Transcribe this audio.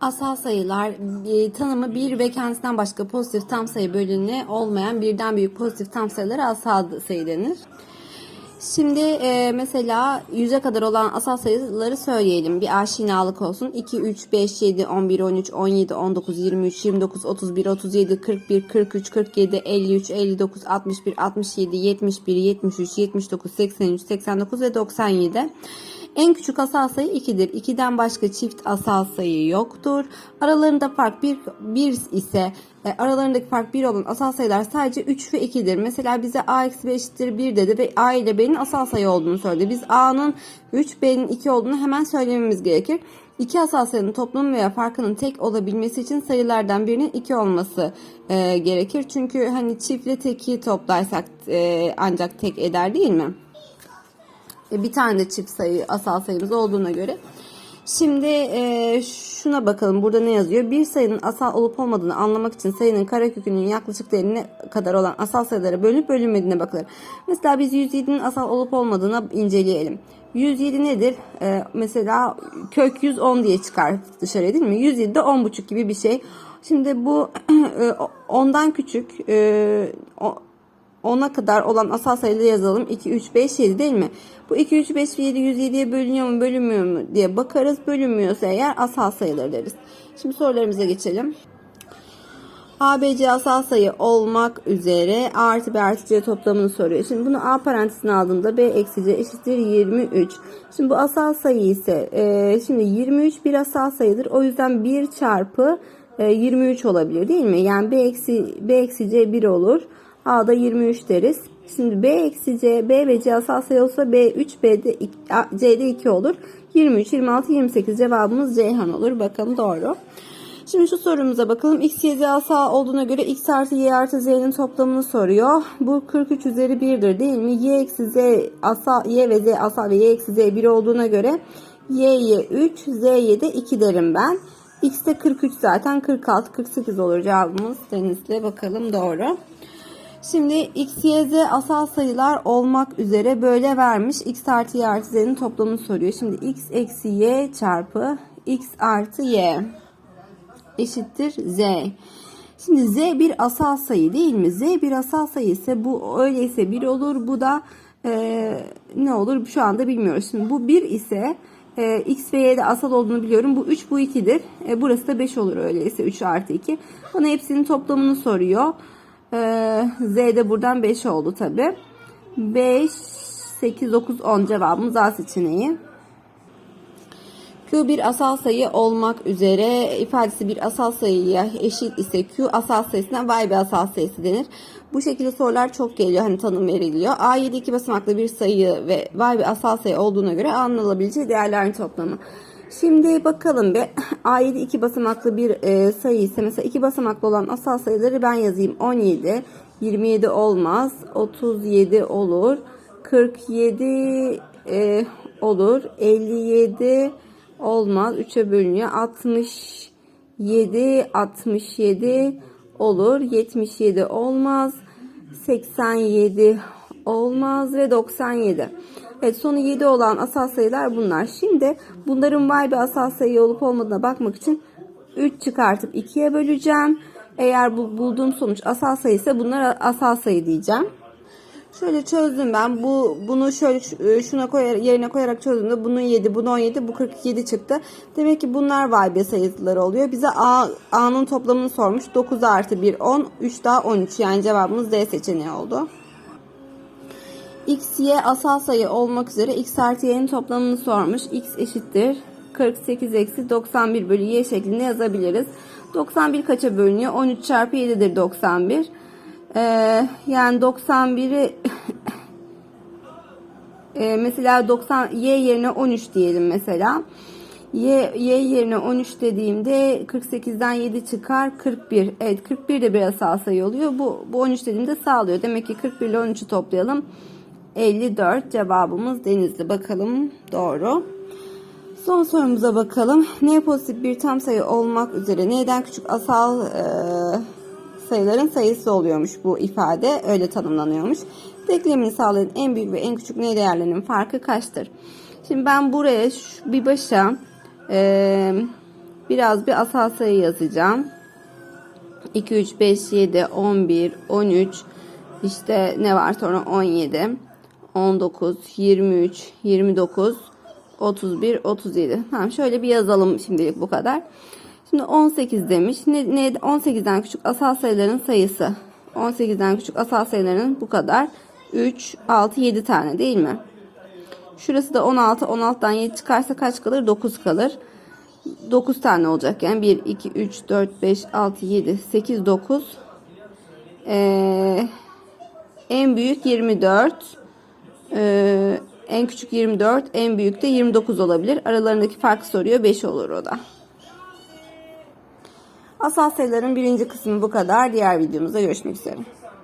Asal sayılar e, tanımı bir ve kendisinden başka pozitif tam sayı bölünü olmayan birden büyük pozitif tam sayılara asal sayı denir. Şimdi e, mesela 100'e kadar olan asal sayıları söyleyelim. Bir aşinalık olsun. 2, 3, 5, 7, 11, 13, 17, 19, 23, 29, 31, 37, 41, 43, 47, 53, 59, 61, 67, 71, 73, 79, 83, 89 ve 97. En küçük asal sayı 2'dir. 2'den başka çift asal sayı yoktur. Aralarında fark 1, 1 ise e, aralarındaki fark 1 olan asal sayılar sadece 3 ve 2'dir. Mesela bize a eksi 5 eşittir 1 dedi ve a ile b'nin asal sayı olduğunu söyledi. Biz a'nın 3 b'nin 2 olduğunu hemen söylememiz gerekir. İki asal sayının toplamı veya farkının tek olabilmesi için sayılardan birinin 2 olması e, gerekir. Çünkü hani çiftle teki toplarsak e, ancak tek eder değil mi? E, bir tane de çift sayı asal sayımız olduğuna göre. Şimdi e, şuna bakalım burada ne yazıyor? Bir sayının asal olup olmadığını anlamak için sayının karekökünün yaklaşık değerine kadar olan asal sayılara bölünüp bölünmediğine bakılır. Mesela biz 107'nin asal olup olmadığına inceleyelim. 107 nedir? E, mesela kök 110 diye çıkar dışarıya değil mi? 107 de 10,5 gibi bir şey. Şimdi bu e, ondan küçük e, 10'a kadar olan asal sayıları yazalım. 2, 3, 5, 7 değil mi? Bu 2, 3, 5 ve 7 107'ye bölünüyor mu bölünmüyor mu diye bakarız. Bölünmüyorsa eğer asal sayıları deriz. Şimdi sorularımıza geçelim. A, B, C asal sayı olmak üzere A artı B artı C toplamını soruyor. Şimdi bunu A parantezine aldığımda B eksi C eşittir 23. Şimdi bu asal sayı ise e, şimdi 23 bir asal sayıdır. O yüzden 1 çarpı e, 23 olabilir değil mi? Yani B eksi, B eksi C 1 olur. A'da 23 deriz. Şimdi B eksi C, B ve C asal sayı olsa B 3, B'de 2, C'de 2 olur. 23, 26, 28 cevabımız Ceyhan olur. Bakalım doğru. Şimdi şu sorumuza bakalım. X, Y, Z asal olduğuna göre X artı Y artı Z'nin toplamını soruyor. Bu 43 üzeri 1'dir değil mi? Y eksi Z asal, Y ve Z asal ve Y eksi Z 1 olduğuna göre Y'ye 3, Z'ye de 2 derim ben. X'te 43 zaten 46, 48 olur cevabımız. Deniz'le bakalım doğru. Şimdi x, y, z asal sayılar olmak üzere böyle vermiş. x artı y artı z'nin toplamını soruyor. Şimdi x eksi y çarpı x artı y eşittir z. Şimdi z bir asal sayı değil mi? z bir asal sayı ise bu öyleyse 1 olur. Bu da e, ne olur şu anda bilmiyoruz. Şimdi bu 1 ise e, x ve y'de asal olduğunu biliyorum. Bu 3 bu 2'dir. E, burası da 5 olur öyleyse 3 artı 2. Bana hepsinin toplamını soruyor. Ee, Z de buradan 5 oldu tabi. 5, 8, 9, 10 cevabımız A seçeneği. Q bir asal sayı olmak üzere ifadesi bir asal sayıya eşit ise Q asal sayısına Y bir asal sayısı denir. Bu şekilde sorular çok geliyor hani tanım veriliyor. A7 iki basamaklı bir sayı ve Y bir asal sayı olduğuna göre anılabileceği değerlerin toplamı. Şimdi bakalım bir. A7 iki basamaklı bir e, sayı ise mesela iki basamaklı olan asal sayıları ben yazayım. 17, 27 olmaz, 37 olur, 47 e, olur, 57 olmaz, 3'e bölünüyor. 67, 67 olur, 77 olmaz, 87 olmaz ve 97. Evet sonu 7 olan asal sayılar bunlar. Şimdi bunların var bir asal sayı olup olmadığına bakmak için 3 çıkartıp 2'ye böleceğim. Eğer bu bulduğum sonuç asal sayı ise bunlara asal sayı diyeceğim. Şöyle çözdüm ben. Bu bunu şöyle şuna koyar, yerine koyarak çözdüğümde bunun 7, bunun 17, bu 47 çıktı. Demek ki bunlar vay be sayıları oluyor. Bize A, A'nın toplamını sormuş. 9 artı 1, 10, 3 daha 13. Yani cevabımız D seçeneği oldu x, y asal sayı olmak üzere x artı y'nin toplamını sormuş. x eşittir 48 eksi 91 bölü y şeklinde yazabiliriz. 91 kaça bölünüyor? 13 çarpı 7'dir 91. Ee, yani 91'i ee, mesela 90 y yerine 13 diyelim mesela. Y, y yerine 13 dediğimde 48'den 7 çıkar 41. Evet 41 de bir asal sayı oluyor. Bu, bu 13 dediğimde sağlıyor. Demek ki 41 ile 13'ü toplayalım. 54 cevabımız denizli. Bakalım doğru. Son sorumuza bakalım. Ne pozitif bir tam sayı olmak üzere neden küçük asal e, sayıların sayısı oluyormuş bu ifade. Öyle tanımlanıyormuş. Denklemini sağlayan en büyük ve en küçük ne değerlerinin farkı kaçtır? Şimdi ben buraya şu, bir başa e, biraz bir asal sayı yazacağım. 2, 3, 5, 7, 11, 13, işte ne var sonra 17, 19, 23, 29, 31, 37. Tamam şöyle bir yazalım şimdilik bu kadar. Şimdi 18 demiş. Ne, ne 18'den küçük asal sayıların sayısı. 18'den küçük asal sayıların bu kadar. 3, 6, 7 tane değil mi? Şurası da 16. 16'dan 7 çıkarsa kaç kalır? 9 kalır. 9 tane olacak yani 1, 2, 3, 4, 5, 6, 7, 8, 9 ee, en büyük 24 ee, en küçük 24 en büyük de 29 olabilir. Aralarındaki farkı soruyor 5 olur o da. Asal sayıların birinci kısmı bu kadar. Diğer videomuzda görüşmek üzere